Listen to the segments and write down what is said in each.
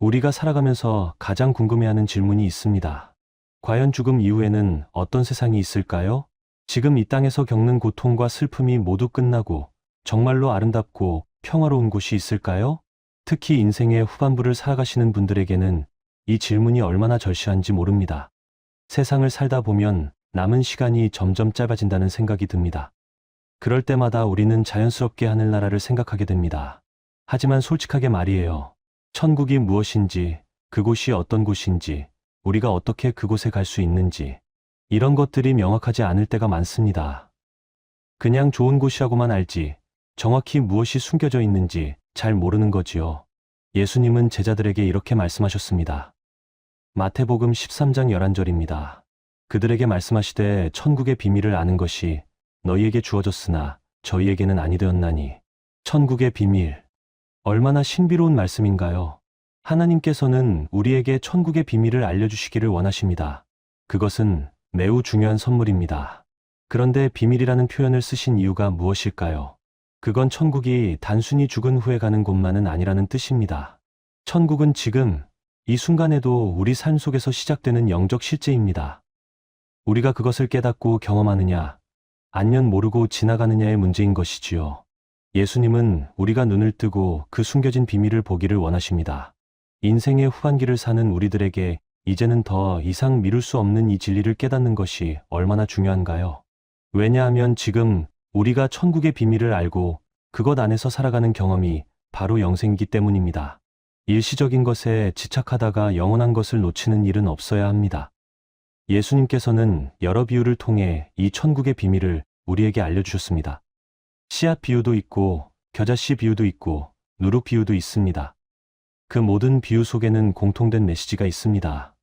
우리가 살아가면서 가장 궁금해하는 질문이 있습니다. 과연 죽음 이후에는 어떤 세상이 있을까요? 지금 이 땅에서 겪는 고통과 슬픔이 모두 끝나고 정말로 아름답고 평화로운 곳이 있을까요? 특히 인생의 후반부를 살아가시는 분들에게는 이 질문이 얼마나 절실한지 모릅니다. 세상을 살다 보면 남은 시간이 점점 짧아진다는 생각이 듭니다. 그럴 때마다 우리는 자연스럽게 하늘나라를 생각하게 됩니다. 하지만 솔직하게 말이에요. 천국이 무엇인지, 그곳이 어떤 곳인지, 우리가 어떻게 그곳에 갈 수 있는지, 이런 것들이 명확하지 않을 때가 많습니다. 그냥 좋은 곳이라고만 알지, 정확히 무엇이 숨겨져 있는지 잘 모르는 거지요. 예수님은 제자들에게 이렇게 말씀하셨습니다. 마태복음 13장 11절입니다. 그들에게 말씀하시되 천국의 비밀을 아는 것이 너희에게 주어졌으나 저희에게는 아니 되었나니. 천국의 비밀. 얼마나 신비로운 말씀인가요? 하나님께서는 우리에게 천국의 비밀을 알려주시기를 원하십니다. 그것은 매우 중요한 선물입니다. 그런데 비밀이라는 표현을 쓰신 이유가 무엇일까요? 그건 천국이 단순히 죽은 후에 가는 곳만은 아니라는 뜻입니다. 천국은 지금, 이 순간에도 우리 삶 속에서 시작되는 영적 실제입니다. 우리가 그것을 깨닫고 경험하느냐, 안면 모르고 지나가느냐의 문제인 것이지요. 예수님은 우리가 눈을 뜨고 그 숨겨진 비밀을 보기를 원하십니다. 인생의 후반기를 사는 우리들에게 이제는 더 이상 미룰 수 없는 이 진리를 깨닫는 것이 얼마나 중요한가요? 왜냐하면 지금 우리가 천국의 비밀을 알고 그것 안에서 살아가는 경험이 바로 영생이기 때문입니다. 일시적인 것에 집착하다가 영원한 것을 놓치는 일은 없어야 합니다. 예수님께서는 여러 비유를 통해 이 천국의 비밀을 우리에게 알려주셨습니다. 씨앗 비유도 있고, 겨자씨 비유도 있고, 누룩 비유도 있습니다. 그 모든 비유 속에는 공통된 메시지가 있습니다.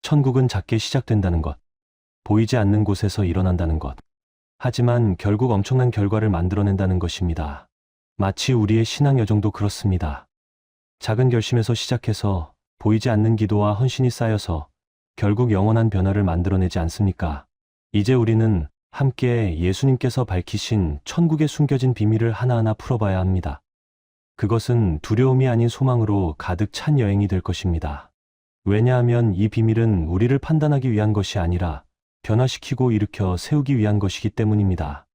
천국은 작게 시작된다는 것, 보이지 않는 곳에서 일어난다는 것. 하지만 결국 엄청난 결과를 만들어낸다는 것입니다. 마치 우리의 신앙 여정도 그렇습니다. 작은 결심에서 시작해서 보이지 않는 기도와 헌신이 쌓여서 결국 영원한 변화를 만들어내지 않습니까? 이제 우리는 함께 예수님께서 밝히신 천국에 숨겨진 비밀을 하나하나 풀어봐야 합니다. 그것은 두려움이 아닌 소망으로 가득 찬 여행이 될 것입니다. 왜냐하면 이 비밀은 우리를 판단하기 위한 것이 아니라 변화시키고 일으켜 세우기 위한 것이기 때문입니다.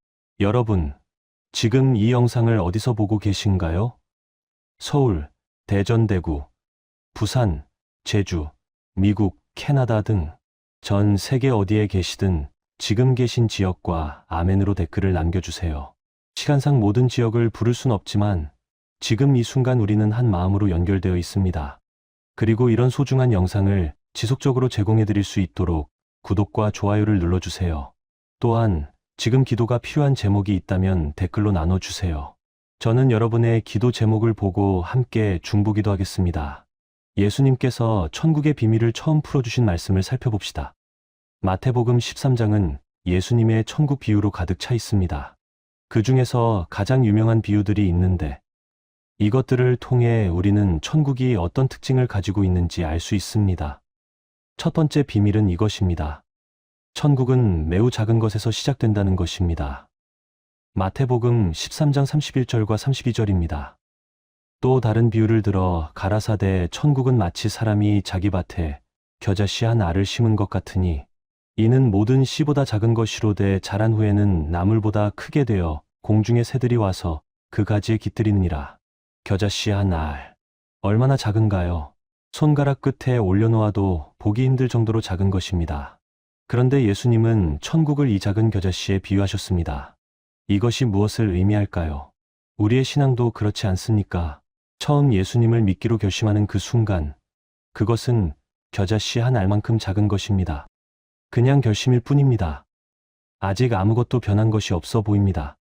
여러분, 지금 이 영상을 어디서 보고 계신가요? 서울, 대전, 대구, 부산, 제주, 미국, 캐나다 등 전 세계 어디에 계시든 지금 계신 지역과 아멘으로 댓글을 남겨주세요. 시간상 모든 지역을 부를 순 없지만 지금 이 순간 우리는 한 마음으로 연결되어 있습니다. 그리고 이런 소중한 영상을 지속적으로 제공해 드릴 수 있도록 구독과 좋아요를 눌러주세요. 또한 지금 기도가 필요한 제목이 있다면 댓글로 나눠주세요. 저는 여러분의 기도 제목을 보고 함께 중보기도 하겠습니다. 예수님께서 천국의 비밀을 처음 풀어주신 말씀을 살펴봅시다. 마태복음 13장은 예수님의 천국 비유로 가득 차 있습니다. 그 중에서 가장 유명한 비유들이 있는데 이것들을 통해 우리는 천국이 어떤 특징을 가지고 있는지 알 수 있습니다. 첫 번째 비밀은 이것입니다. 천국은 매우 작은 것에서 시작된다는 것입니다. 마태복음 13장 31절과 32절입니다. 또 다른 비유를 들어 가라사대 천국은 마치 사람이 자기 밭에 겨자씨 한 알을 심은 것 같으니 이는 모든 씨보다 작은 것이로 되 자란 후에는 나물보다 크게 되어 공중의 새들이 와서 그 가지에 깃들이느니라. 겨자씨 한 알. 얼마나 작은가요? 손가락 끝에 올려놓아도 보기 힘들 정도로 작은 것입니다. 그런데 예수님은 천국을 이 작은 겨자씨에 비유하셨습니다. 이것이 무엇을 의미할까요? 우리의 신앙도 그렇지 않습니까? 처음 예수님을 믿기로 결심하는 그 순간, 그것은 겨자씨 한 알만큼 작은 것입니다. 그냥 결심일 뿐입니다. 아직 아무것도 변한 것이 없어 보입니다.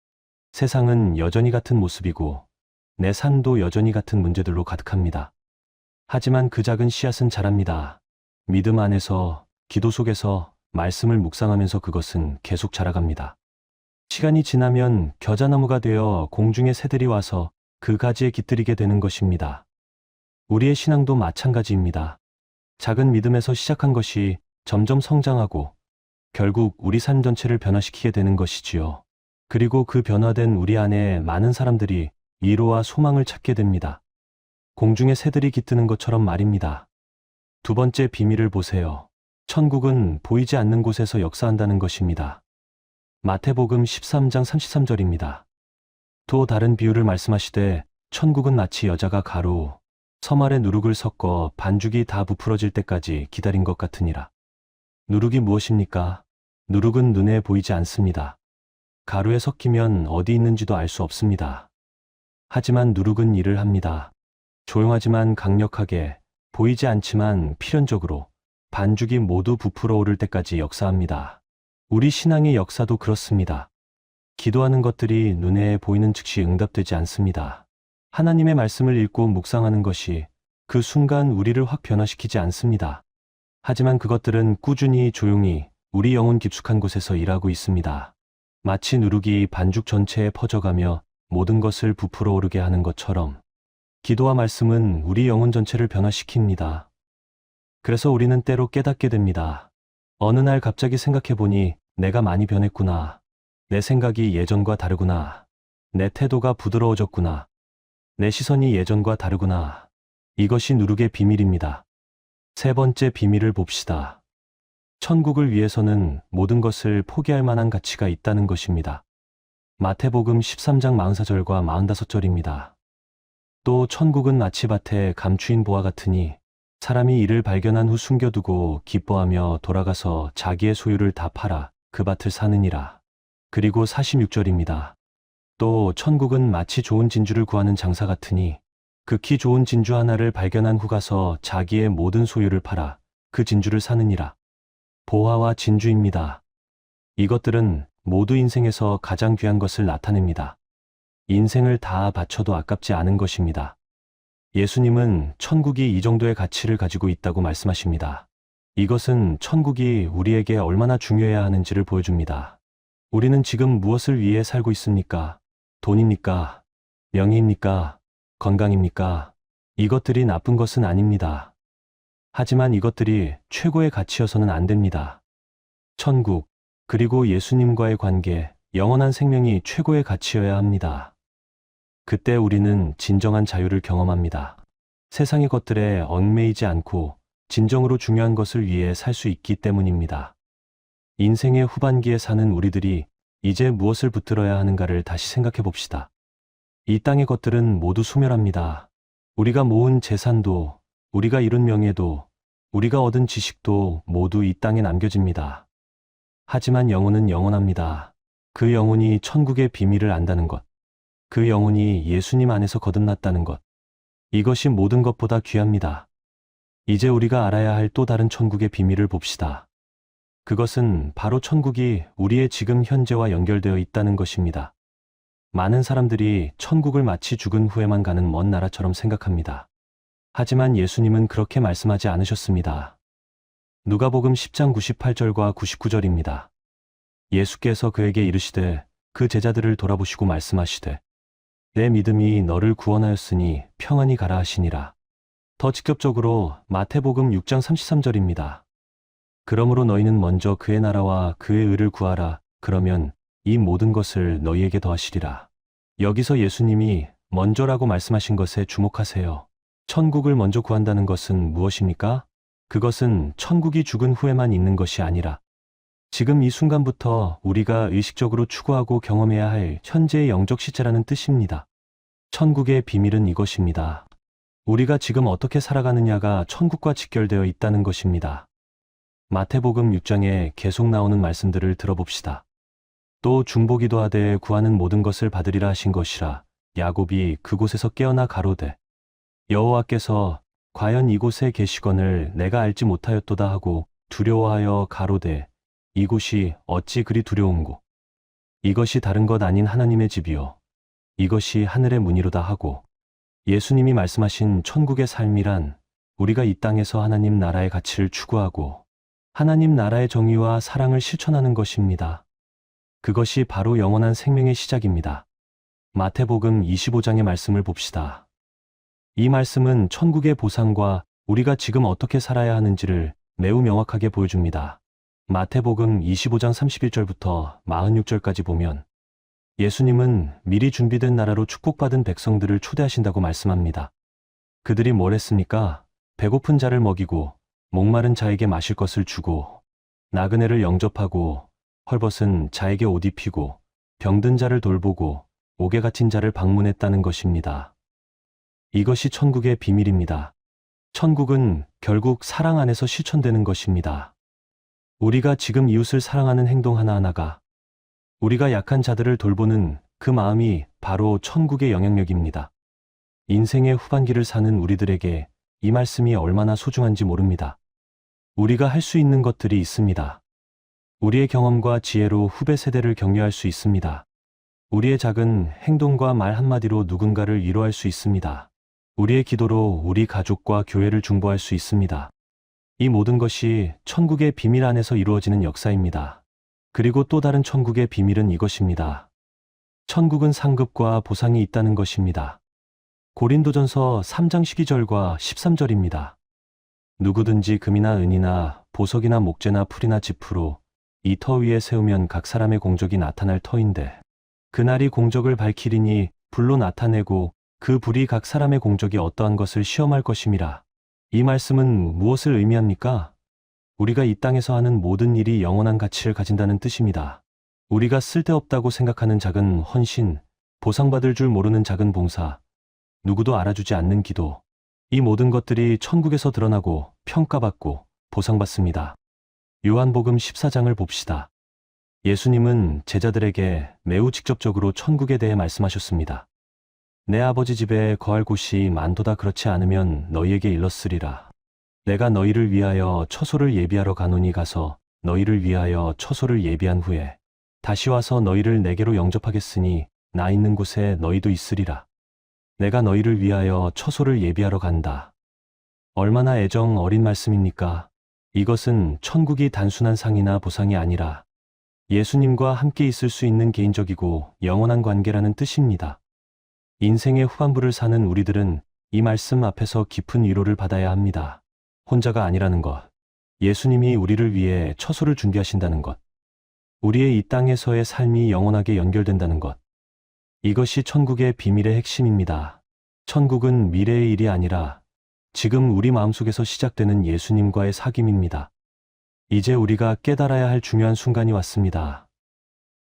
세상은 여전히 같은 모습이고, 내 삶도 여전히 같은 문제들로 가득합니다. 하지만 그 작은 씨앗은 자랍니다. 믿음 안에서, 기도 속에서, 말씀을 묵상하면서 그것은 계속 자라갑니다. 시간이 지나면 겨자나무가 되어 공중의 새들이 와서 그 가지에 깃들이게 되는 것입니다. 우리의 신앙도 마찬가지입니다. 작은 믿음에서 시작한 것이 점점 성장하고 결국 우리 삶 전체를 변화시키게 되는 것이지요. 그리고 그 변화된 우리 안에 많은 사람들이 위로와 소망을 찾게 됩니다. 공중에 새들이 깃드는 것처럼 말입니다. 두 번째 비밀을 보세요. 천국은 보이지 않는 곳에서 역사한다는 것입니다. 마태복음 13장 33절입니다. 또 다른 비유를 말씀하시되 천국은 마치 여자가 가루, 섬 아래 누룩을 섞어 반죽이 다 부풀어질 때까지 기다린 것 같으니라. 누룩이 무엇입니까? 누룩은 눈에 보이지 않습니다. 가루에 섞이면 어디 있는지도 알 수 없습니다. 하지만 누룩은 일을 합니다. 조용하지만 강력하게, 보이지 않지만 필연적으로 반죽이 모두 부풀어 오를 때까지 역사합니다. 우리 신앙의 역사도 그렇습니다. 기도하는 것들이 눈에 보이는 즉시 응답되지 않습니다. 하나님의 말씀을 읽고 묵상하는 것이 그 순간 우리를 확 변화시키지 않습니다. 하지만 그것들은 꾸준히 조용히 우리 영혼 깊숙한 곳에서 일하고 있습니다. 마치 누룩이 반죽 전체에 퍼져가며 모든 것을 부풀어 오르게 하는 것처럼 기도와 말씀은 우리 영혼 전체를 변화시킵니다. 그래서 우리는 때로 깨닫게 됩니다. 어느 날 갑자기 생각해 보니 내가 많이 변했구나. 내 생각이 예전과 다르구나. 내 태도가 부드러워졌구나. 내 시선이 예전과 다르구나. 이것이 누룩의 비밀입니다. 세 번째 비밀을 봅시다. 천국을 위해서는 모든 것을 포기할 만한 가치가 있다는 것입니다. 마태복음 13장 44절과 45절입니다. 또 천국은 마치 밭에 감추인 보화 같으니 사람이 이를 발견한 후 숨겨두고 기뻐하며 돌아가서 자기의 소유를 다 팔아 그 밭을 사느니라. 그리고 46절입니다. 또 천국은 마치 좋은 진주를 구하는 장사 같으니 극히 좋은 진주 하나를 발견한 후 가서 자기의 모든 소유를 팔아 그 진주를 사느니라. 보화와 진주입니다. 이것들은 모두 인생에서 가장 귀한 것을 나타냅니다. 인생을 다 바쳐도 아깝지 않은 것입니다. 예수님은 천국이 이 정도의 가치를 가지고 있다고 말씀하십니다. 이것은 천국이 우리에게 얼마나 중요해야 하는지를 보여줍니다. 우리는 지금 무엇을 위해 살고 있습니까? 돈입니까? 명예입니까? 건강입니까? 이것들이 나쁜 것은 아닙니다. 하지만 이것들이 최고의 가치여서는 안 됩니다. 천국, 그리고 예수님과의 관계, 영원한 생명이 최고의 가치여야 합니다. 그때 우리는 진정한 자유를 경험합니다. 세상의 것들에 얽매이지 않고 진정으로 중요한 것을 위해 살 수 있기 때문입니다. 인생의 후반기에 사는 우리들이 이제 무엇을 붙들어야 하는가를 다시 생각해 봅시다. 이 땅의 것들은 모두 소멸합니다. 우리가 모은 재산도, 우리가 이룬 명예도, 우리가 얻은 지식도 모두 이 땅에 남겨집니다. 하지만 영혼은 영원합니다. 그 영혼이 천국의 비밀을 안다는 것. 그 영혼이 예수님 안에서 거듭났다는 것. 이것이 모든 것보다 귀합니다. 이제 우리가 알아야 할 또 다른 천국의 비밀을 봅시다. 그것은 바로 천국이 우리의 지금 현재와 연결되어 있다는 것입니다. 많은 사람들이 천국을 마치 죽은 후에만 가는 먼 나라처럼 생각합니다. 하지만 예수님은 그렇게 말씀하지 않으셨습니다. 누가복음 10장 98절과 99절입니다. 예수께서 그에게 이르시되 그 제자들을 돌아보시고 말씀하시되 내 믿음이 너를 구원하였으니 평안히 가라 하시니라. 더 직접적으로 마태복음 6장 33절입니다. 그러므로 너희는 먼저 그의 나라와 그의 의를 구하라. 그러면 이 모든 것을 너희에게 더하시리라. 여기서 예수님이 먼저라고 말씀하신 것에 주목하세요. 천국을 먼저 구한다는 것은 무엇입니까? 그것은 천국이 죽은 후에만 있는 것이 아니라 지금 이 순간부터 우리가 의식적으로 추구하고 경험해야 할 현재의 영적 시제라는 뜻입니다. 천국의 비밀은 이것입니다. 우리가 지금 어떻게 살아가느냐가 천국과 직결되어 있다는 것입니다. 마태복음 6장에 계속 나오는 말씀들을 들어봅시다. 또 중보기도 하되 구하는 모든 것을 받으리라 하신 것이라. 야곱이 그곳에서 깨어나 가로되 여호와께서 과연 이곳에 계시건을 내가 알지 못하였도다 하고 두려워하여 가로되 이곳이 어찌 그리 두려운고? 이것이 다른 것 아닌 하나님의 집이요. 이것이 하늘의 문이로다 하고 예수님이 말씀하신 천국의 삶이란 우리가 이 땅에서 하나님 나라의 가치를 추구하고 하나님 나라의 정의와 사랑을 실천하는 것입니다. 그것이 바로 영원한 생명의 시작입니다. 마태복음 25장의 말씀을 봅시다. 이 말씀은 천국의 보상과 우리가 지금 어떻게 살아야 하는지를 매우 명확하게 보여줍니다. 마태복음 25장 31절부터 46절까지 보면 예수님은 미리 준비된 나라로 축복받은 백성들을 초대하신다고 말씀합니다. 그들이 뭘 했습니까? 배고픈 자를 먹이고, 목마른 자에게 마실 것을 주고, 나그네를 영접하고, 헐벗은 자에게 옷 입히고, 병든 자를 돌보고, 옥에 갇힌 자를 방문했다는 것입니다. 이것이 천국의 비밀입니다. 천국은 결국 사랑 안에서 실천되는 것입니다. 우리가 지금 이웃을 사랑하는 행동 하나하나가 우리가 약한 자들을 돌보는 그 마음이 바로 천국의 영향력입니다. 인생의 후반기를 사는 우리들에게 이 말씀이 얼마나 소중한지 모릅니다. 우리가 할 수 있는 것들이 있습니다. 우리의 경험과 지혜로 후배 세대를 격려할 수 있습니다. 우리의 작은 행동과 말 한마디로 누군가를 위로할 수 있습니다. 우리의 기도로 우리 가족과 교회를 중보할 수 있습니다. 이 모든 것이 천국의 비밀 안에서 이루어지는 역사입니다. 그리고 또 다른 천국의 비밀은 이것입니다. 천국은 상급과 보상이 있다는 것입니다. 고린도전서 3장 12절과 13절입니다. 누구든지 금이나 은이나 보석이나 목재나 풀이나 지푸로 이 터 위에 세우면 각 사람의 공적이 나타날 터인데 그날이 공적을 밝히리니 불로 나타내고 그 불이 각 사람의 공적이 어떠한 것을 시험할 것임이라. 이 말씀은 무엇을 의미합니까? 우리가 이 땅에서 하는 모든 일이 영원한 가치를 가진다는 뜻입니다. 우리가 쓸데없다고 생각하는 작은 헌신, 보상받을 줄 모르는 작은 봉사, 누구도 알아주지 않는 기도, 이 모든 것들이 천국에서 드러나고 평가받고 보상받습니다. 요한복음 14장을 봅시다. 예수님은 제자들에게 매우 직접적으로 천국에 대해 말씀하셨습니다. 내 아버지 집에 거할 곳이 많도다 그렇지 않으면 너희에게 일렀으리라. 내가 너희를 위하여 처소를 예비하러 가노니 가서 너희를 위하여 처소를 예비한 후에 다시 와서 너희를 내게로 영접하겠으니 나 있는 곳에 너희도 있으리라. 내가 너희를 위하여 처소를 예비하러 간다. 얼마나 애정 어린 말씀입니까? 이것은 천국이 단순한 상이나 보상이 아니라 예수님과 함께 있을 수 있는 개인적이고 영원한 관계라는 뜻입니다. 인생의 후반부를 사는 우리들은 이 말씀 앞에서 깊은 위로를 받아야 합니다. 혼자가 아니라는 것. 예수님이 우리를 위해 처소를 준비하신다는 것. 우리의 이 땅에서의 삶이 영원하게 연결된다는 것. 이것이 천국의 비밀의 핵심입니다. 천국은 미래의 일이 아니라 지금 우리 마음속에서 시작되는 예수님과의 사귐입니다. 이제 우리가 깨달아야 할 중요한 순간이 왔습니다.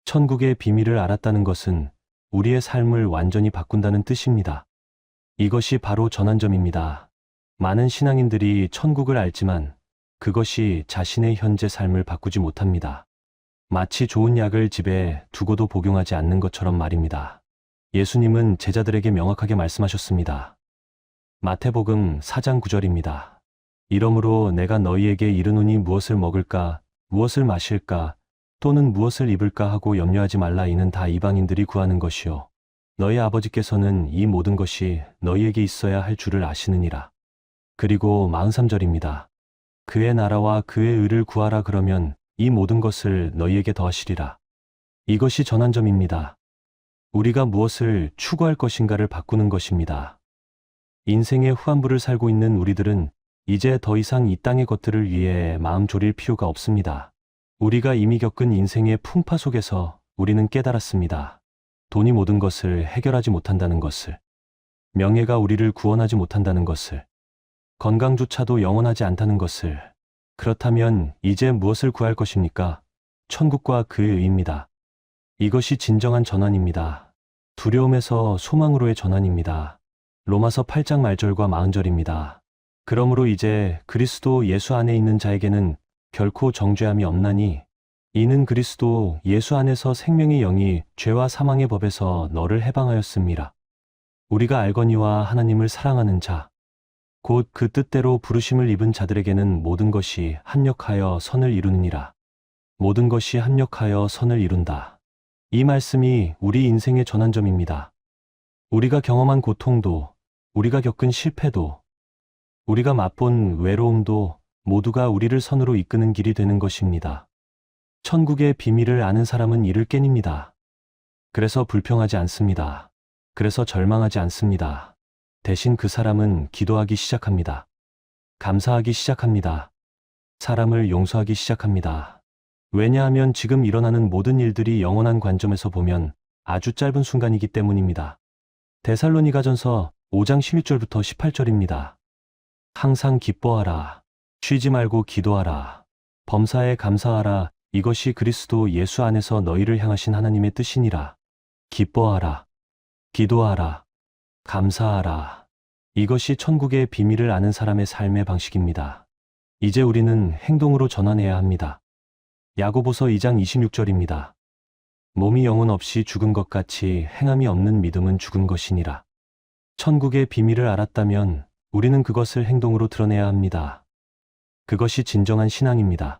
천국의 비밀을 알았다는 것은 우리의 삶을 완전히 바꾼다는 뜻입니다. 이것이 바로 전환점입니다. 많은 신앙인들이 천국을 알지만 그것이 자신의 현재 삶을 바꾸지 못합니다. 마치 좋은 약을 집에 두고도 복용하지 않는 것처럼 말입니다. 예수님은 제자들에게 명확하게 말씀하셨습니다. 마태복음 4장 9절입니다. 이러므로 내가 너희에게 이르노니 무엇을 먹을까, 무엇을 마실까, 또는 무엇을 입을까 하고 염려하지 말라 이는 다 이방인들이 구하는 것이요. 너희 아버지께서는 이 모든 것이 너희에게 있어야 할 줄을 아시느니라. 그리고 43절입니다. 그의 나라와 그의 의를 구하라 그러면 이 모든 것을 너희에게 더하시리라. 이것이 전환점입니다. 우리가 무엇을 추구할 것인가를 바꾸는 것입니다. 인생의 후반부를 살고 있는 우리들은 이제 더 이상 이 땅의 것들을 위해 마음 졸일 필요가 없습니다. 우리가 이미 겪은 인생의 풍파 속에서 우리는 깨달았습니다. 돈이 모든 것을 해결하지 못한다는 것을, 명예가 우리를 구원하지 못한다는 것을, 건강조차도 영원하지 않다는 것을, 그렇다면 이제 무엇을 구할 것입니까? 천국과 그의 의입니다. 이것이 진정한 전환입니다. 두려움에서 소망으로의 전환입니다. 로마서 8장 말절과 마흔절입니다. 그러므로 이제 그리스도 예수 안에 있는 자에게는 결코 정죄함이 없나니 이는 그리스도 예수 안에서 생명의 영이 죄와 사망의 법에서 너를 해방하였습니다. 우리가 알거니와 하나님을 사랑하는 자, 곧 그 뜻대로 부르심을 입은 자들에게는 모든 것이 합력하여 선을 이루느니라. 모든 것이 합력하여 선을 이룬다. 이 말씀이 우리 인생의 전환점입니다. 우리가 경험한 고통도, 우리가 겪은 실패도, 우리가 맛본 외로움도 모두가 우리를 선으로 이끄는 길이 되는 것입니다. 천국의 비밀을 아는 사람은 이를 깨닙니다. 그래서 불평하지 않습니다. 그래서 절망하지 않습니다. 대신 그 사람은 기도하기 시작합니다. 감사하기 시작합니다. 사람을 용서하기 시작합니다. 왜냐하면 지금 일어나는 모든 일들이 영원한 관점에서 보면 아주 짧은 순간이기 때문입니다. 데살로니가전서 5장 16절부터 18절입니다. 항상 기뻐하라. 쉬지 말고 기도하라. 범사에 감사하라. 이것이 그리스도 예수 안에서 너희를 향하신 하나님의 뜻이니라. 기뻐하라. 기도하라. 감사하라. 이것이 천국의 비밀을 아는 사람의 삶의 방식입니다. 이제 우리는 행동으로 전환해야 합니다. 야고보서 2장 26절입니다. 몸이 영혼 없이 죽은 것 같이 행함이 없는 믿음은 죽은 것이니라. 천국의 비밀을 알았다면 우리는 그것을 행동으로 드러내야 합니다. 그것이 진정한 신앙입니다.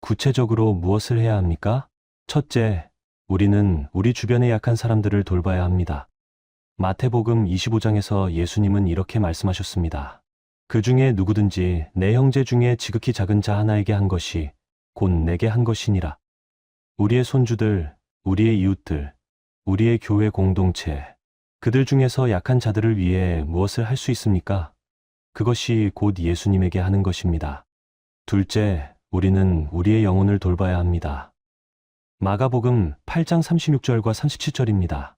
구체적으로 무엇을 해야 합니까? 첫째, 우리는 우리 주변의 약한 사람들을 돌봐야 합니다. 마태복음 25장에서 예수님은 이렇게 말씀하셨습니다. 그 중에 누구든지 내 형제 중에 지극히 작은 자 하나에게 한 것이 곧 내게 한 것이니라. 우리의 손주들, 우리의 이웃들, 우리의 교회 공동체, 그들 중에서 약한 자들을 위해 무엇을 할 수 있습니까? 그것이 곧 예수님에게 하는 것입니다. 둘째, 우리는 우리의 영혼을 돌봐야 합니다. 마가복음 8장 36절과 37절입니다.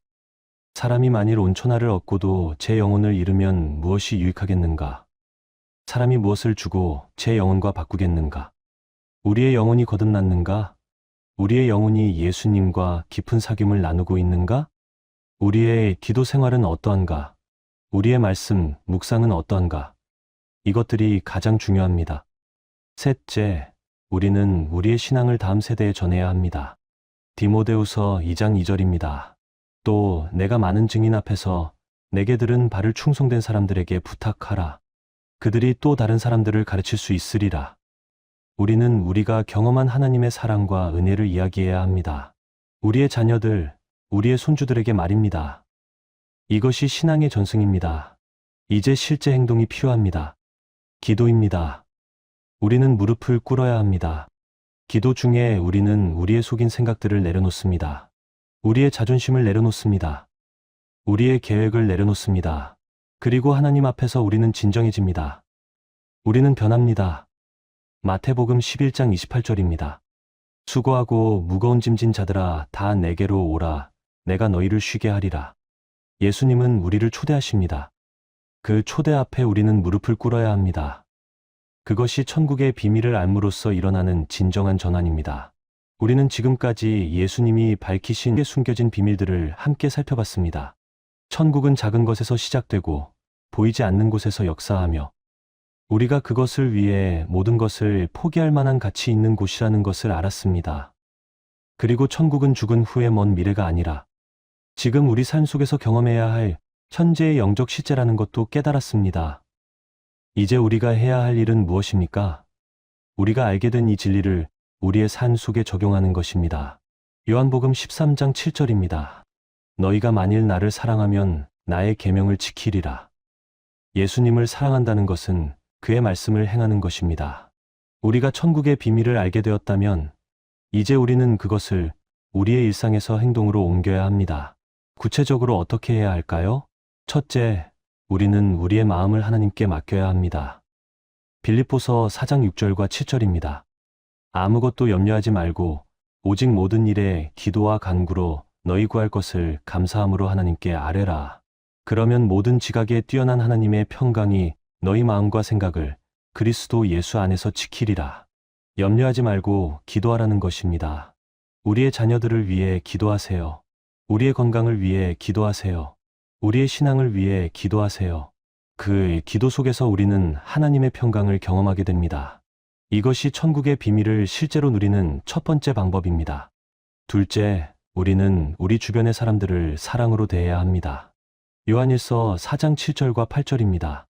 사람이 만일 온천하를 얻고도 제 영혼을 잃으면 무엇이 유익하겠는가? 사람이 무엇을 주고 제 영혼과 바꾸겠는가? 우리의 영혼이 거듭났는가? 우리의 영혼이 예수님과 깊은 사귐을 나누고 있는가? 우리의 기도 생활은 어떠한가? 우리의 말씀, 묵상은 어떠한가? 이것들이 가장 중요합니다. 셋째, 우리는 우리의 신앙을 다음 세대에 전해야 합니다. 디모데우서 2장 2절입니다. 또 내가 많은 증인 앞에서 내게 들은 바를 충성된 사람들에게 부탁하라. 그들이 또 다른 사람들을 가르칠 수 있으리라. 우리는 우리가 경험한 하나님의 사랑과 은혜를 이야기해야 합니다. 우리의 자녀들, 우리의 손주들에게 말입니다. 이것이 신앙의 전승입니다. 이제 실제 행동이 필요합니다. 기도입니다. 우리는 무릎을 꿇어야 합니다. 기도 중에 우리는 우리의 속인 생각들을 내려놓습니다. 우리의 자존심을 내려놓습니다. 우리의 계획을 내려놓습니다. 그리고 하나님 앞에서 우리는 진정해집니다. 우리는 변합니다. 마태복음 11장 28절입니다. 수고하고 무거운 짐진 자들아 다 내게로 오라 내가 너희를 쉬게 하리라. 예수님은 우리를 초대하십니다. 그 초대 앞에 우리는 무릎을 꿇어야 합니다. 그것이 천국의 비밀을 알므로써 일어나는 진정한 전환입니다. 우리는 지금까지 예수님이 밝히신 숨겨진 비밀들을 함께 살펴봤습니다. 천국은 작은 것에서 시작되고 보이지 않는 곳에서 역사하며 우리가 그것을 위해 모든 것을 포기할 만한 가치 있는 곳이라는 것을 알았습니다. 그리고 천국은 죽은 후의 먼 미래가 아니라 지금 우리 삶 속에서 경험해야 할 현재의 영적 시제라는 것도 깨달았습니다. 이제 우리가 해야 할 일은 무엇입니까? 우리가 알게 된 이 진리를 우리의 삶 속에 적용하는 것입니다. 요한복음 13장 7절입니다. 너희가 만일 나를 사랑하면 나의 계명을 지키리라. 예수님을 사랑한다는 것은 그의 말씀을 행하는 것입니다. 우리가 천국의 비밀을 알게 되었다면 이제 우리는 그것을 우리의 일상에서 행동으로 옮겨야 합니다. 구체적으로 어떻게 해야 할까요? 첫째, 우리는 우리의 마음을 하나님께 맡겨야 합니다. 빌립보서 4장 6절과 7절입니다. 아무것도 염려하지 말고 오직 모든 일에 기도와 간구로 너희 구할 것을 감사함으로 하나님께 아뢰라. 그러면 모든 지각에 뛰어난 하나님의 평강이 너희 마음과 생각을 그리스도 예수 안에서 지키리라. 염려하지 말고 기도하라는 것입니다. 우리의 자녀들을 위해 기도하세요. 우리의 건강을 위해 기도하세요. 우리의 신앙을 위해 기도하세요. 그 기도 속에서 우리는 하나님의 평강을 경험하게 됩니다. 이것이 천국의 비밀을 실제로 누리는 첫 번째 방법입니다. 둘째, 우리는 우리 주변의 사람들을 사랑으로 대해야 합니다. 요한일서 4장 7절과 8절입니다.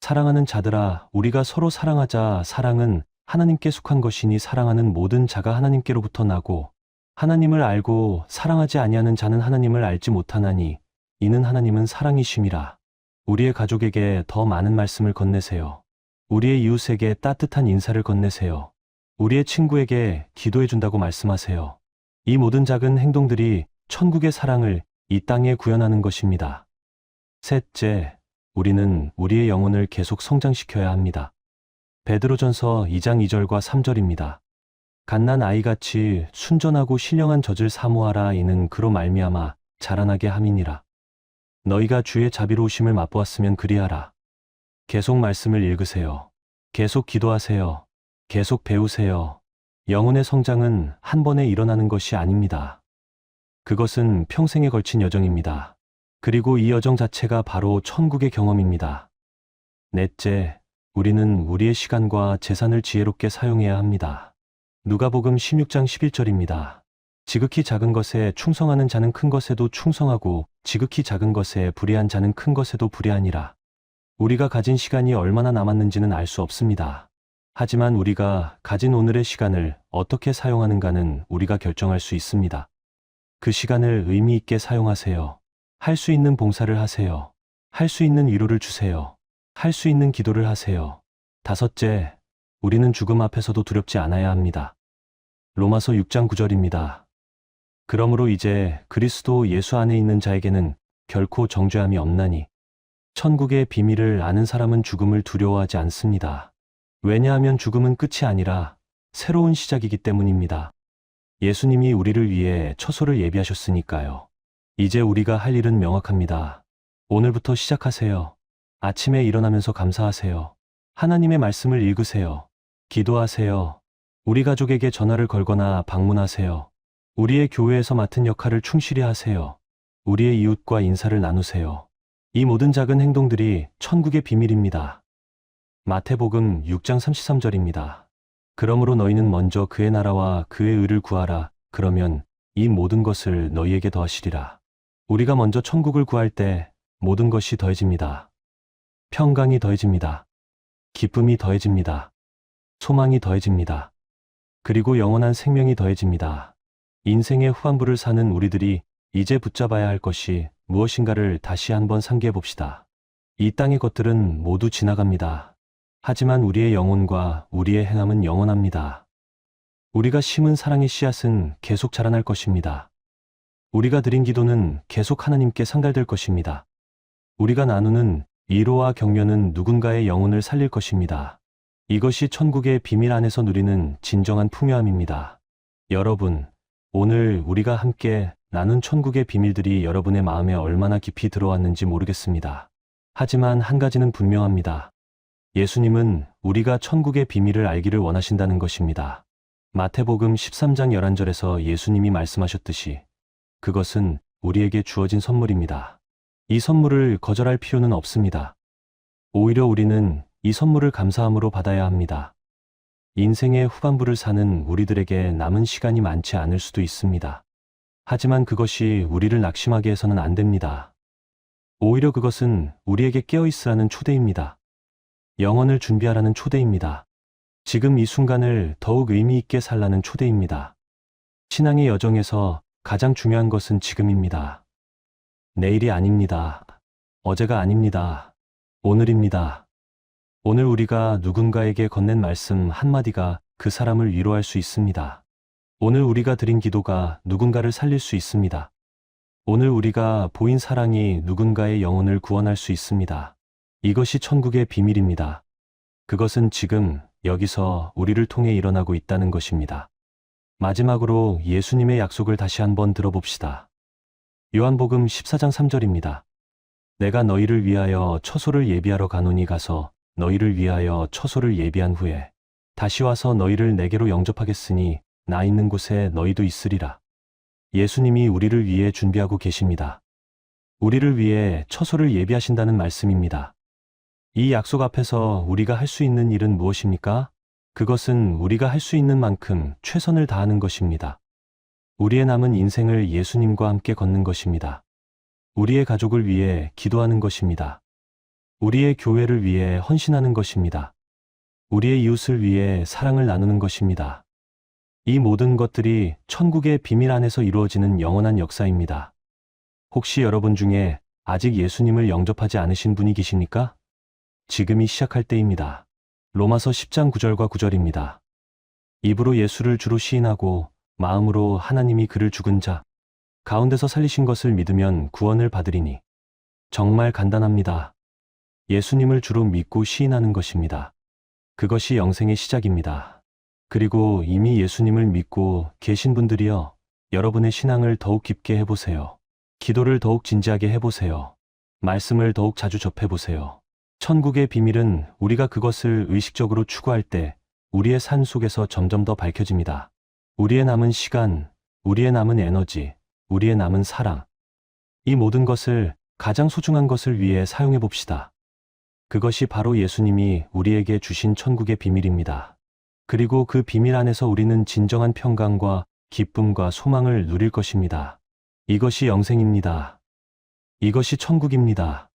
사랑하는 자들아, 우리가 서로 사랑하자. 사랑은 하나님께 속한 것이니 사랑하는 모든 자가 하나님께로부터 나고 하나님을 알고 사랑하지 아니하는 자는 하나님을 알지 못하나니 이는 하나님은 사랑이심이라. 우리의 가족에게 더 많은 말씀을 건네세요. 우리의 이웃에게 따뜻한 인사를 건네세요. 우리의 친구에게 기도해 준다고 말씀하세요. 이 모든 작은 행동들이 천국의 사랑을 이 땅에 구현하는 것입니다. 셋째, 우리는 우리의 영혼을 계속 성장시켜야 합니다. 베드로전서 2장 2절과 3절입니다. 갓난 아이같이 순전하고 신령한 젖을 사모하라 이는 그로 말미암아 자라나게 함이니라. 너희가 주의 자비로우심을 맛보았으면 그리하라. 계속 말씀을 읽으세요. 계속 기도하세요. 계속 배우세요. 영혼의 성장은 한 번에 일어나는 것이 아닙니다. 그것은 평생에 걸친 여정입니다. 그리고 이 여정 자체가 바로 천국의 경험입니다. 넷째, 우리는 우리의 시간과 재산을 지혜롭게 사용해야 합니다. 누가복음 16장 11절입니다. 지극히 작은 것에 충성하는 자는 큰 것에도 충성하고 지극히 작은 것에 불의한 자는 큰 것에도 불의하니라. 우리가 가진 시간이 얼마나 남았는지는 알 수 없습니다. 하지만 우리가 가진 오늘의 시간을 어떻게 사용하는가는 우리가 결정할 수 있습니다. 그 시간을 의미 있게 사용하세요. 할 수 있는 봉사를 하세요. 할 수 있는 위로를 주세요. 할 수 있는 기도를 하세요. 다섯째, 우리는 죽음 앞에서도 두렵지 않아야 합니다. 로마서 6장 9절입니다. 그러므로 이제 그리스도 예수 안에 있는 자에게는 결코 정죄함이 없나니 천국의 비밀을 아는 사람은 죽음을 두려워하지 않습니다. 왜냐하면 죽음은 끝이 아니라 새로운 시작이기 때문입니다. 예수님이 우리를 위해 처소를 예비하셨으니까요. 이제 우리가 할 일은 명확합니다. 오늘부터 시작하세요. 아침에 일어나면서 감사하세요. 하나님의 말씀을 읽으세요. 기도하세요. 우리 가족에게 전화를 걸거나 방문하세요. 우리의 교회에서 맡은 역할을 충실히 하세요. 우리의 이웃과 인사를 나누세요. 이 모든 작은 행동들이 천국의 비밀입니다. 마태복음 6장 33절입니다. 그러므로 너희는 먼저 그의 나라와 그의 의를 구하라. 그러면 이 모든 것을 너희에게 더하시리라. 우리가 먼저 천국을 구할 때 모든 것이 더해집니다. 평강이 더해집니다. 기쁨이 더해집니다. 소망이 더해집니다. 그리고 영원한 생명이 더해집니다. 인생의 후반부를 사는 우리들이 이제 붙잡아야 할 것이 무엇인가를 다시 한번 상기해 봅시다. 이 땅의 것들은 모두 지나갑니다. 하지만 우리의 영혼과 우리의 행함은 영원합니다. 우리가 심은 사랑의 씨앗은 계속 자라날 것입니다. 우리가 드린 기도는 계속 하나님께 상달될 것입니다. 우리가 나누는 위로와 격려는 누군가의 영혼을 살릴 것입니다. 이것이 천국의 비밀 안에서 누리는 진정한 풍요함입니다. 여러분, 오늘 우리가 함께 나눈 천국의 비밀들이 여러분의 마음에 얼마나 깊이 들어왔는지 모르겠습니다. 하지만 한 가지는 분명합니다. 예수님은 우리가 천국의 비밀을 알기를 원하신다는 것입니다. 마태복음 13장 11절에서 예수님이 말씀하셨듯이 그것은 우리에게 주어진 선물입니다. 이 선물을 거절할 필요는 없습니다. 오히려 우리는 이 선물을 감사함으로 받아야 합니다. 인생의 후반부를 사는 우리들에게 남은 시간이 많지 않을 수도 있습니다. 하지만 그것이 우리를 낙심하게 해서는 안 됩니다. 오히려 그것은 우리에게 깨어있으라는 초대입니다. 영혼을 준비하라는 초대입니다. 지금 이 순간을 더욱 의미 있게 살라는 초대입니다. 신앙의 여정에서 가장 중요한 것은 지금입니다. 내일이 아닙니다. 어제가 아닙니다. 오늘입니다. 오늘 우리가 누군가에게 건넨 말씀 한마디가 그 사람을 위로할 수 있습니다. 오늘 우리가 드린 기도가 누군가를 살릴 수 있습니다. 오늘 우리가 보인 사랑이 누군가의 영혼을 구원할 수 있습니다. 이것이 천국의 비밀입니다. 그것은 지금 여기서 우리를 통해 일어나고 있다는 것입니다. 마지막으로 예수님의 약속을 다시 한번 들어봅시다. 요한복음 14장 3절입니다. 내가 너희를 위하여 처소를 예비하러 가노니 가서 너희를 위하여 처소를 예비한 후에 다시 와서 너희를 내게로 영접하겠으니 나 있는 곳에 너희도 있으리라. 예수님이 우리를 위해 준비하고 계십니다. 우리를 위해 처소를 예비하신다는 말씀입니다. 이 약속 앞에서 우리가 할 수 있는 일은 무엇입니까? 그것은 우리가 할 수 있는 만큼 최선을 다하는 것입니다. 우리의 남은 인생을 예수님과 함께 걷는 것입니다. 우리의 가족을 위해 기도하는 것입니다. 우리의 교회를 위해 헌신하는 것입니다. 우리의 이웃을 위해 사랑을 나누는 것입니다. 이 모든 것들이 천국의 비밀 안에서 이루어지는 영원한 역사입니다. 혹시 여러분 중에 아직 예수님을 영접하지 않으신 분이 계십니까? 지금이 시작할 때입니다. 로마서 10장 9절과 9절입니다. 입으로 예수를 주로 시인하고 마음으로 하나님이 그를 죽은 자 가운데서 살리신 것을 믿으면 구원을 받으리니 정말 간단합니다. 예수님을 주로 믿고 시인하는 것입니다. 그것이 영생의 시작입니다. 그리고 이미 예수님을 믿고 계신 분들이여 여러분의 신앙을 더욱 깊게 해보세요. 기도를 더욱 진지하게 해보세요. 말씀을 더욱 자주 접해보세요. 천국의 비밀은 우리가 그것을 의식적으로 추구할 때 우리의 삶 속에서 점점 더 밝혀집니다. 우리의 남은 시간, 우리의 남은 에너지, 우리의 남은 사랑. 이 모든 것을 가장 소중한 것을 위해 사용해 봅시다. 그것이 바로 예수님이 우리에게 주신 천국의 비밀입니다. 그리고 그 비밀 안에서 우리는 진정한 평강과 기쁨과 소망을 누릴 것입니다. 이것이 영생입니다. 이것이 천국입니다.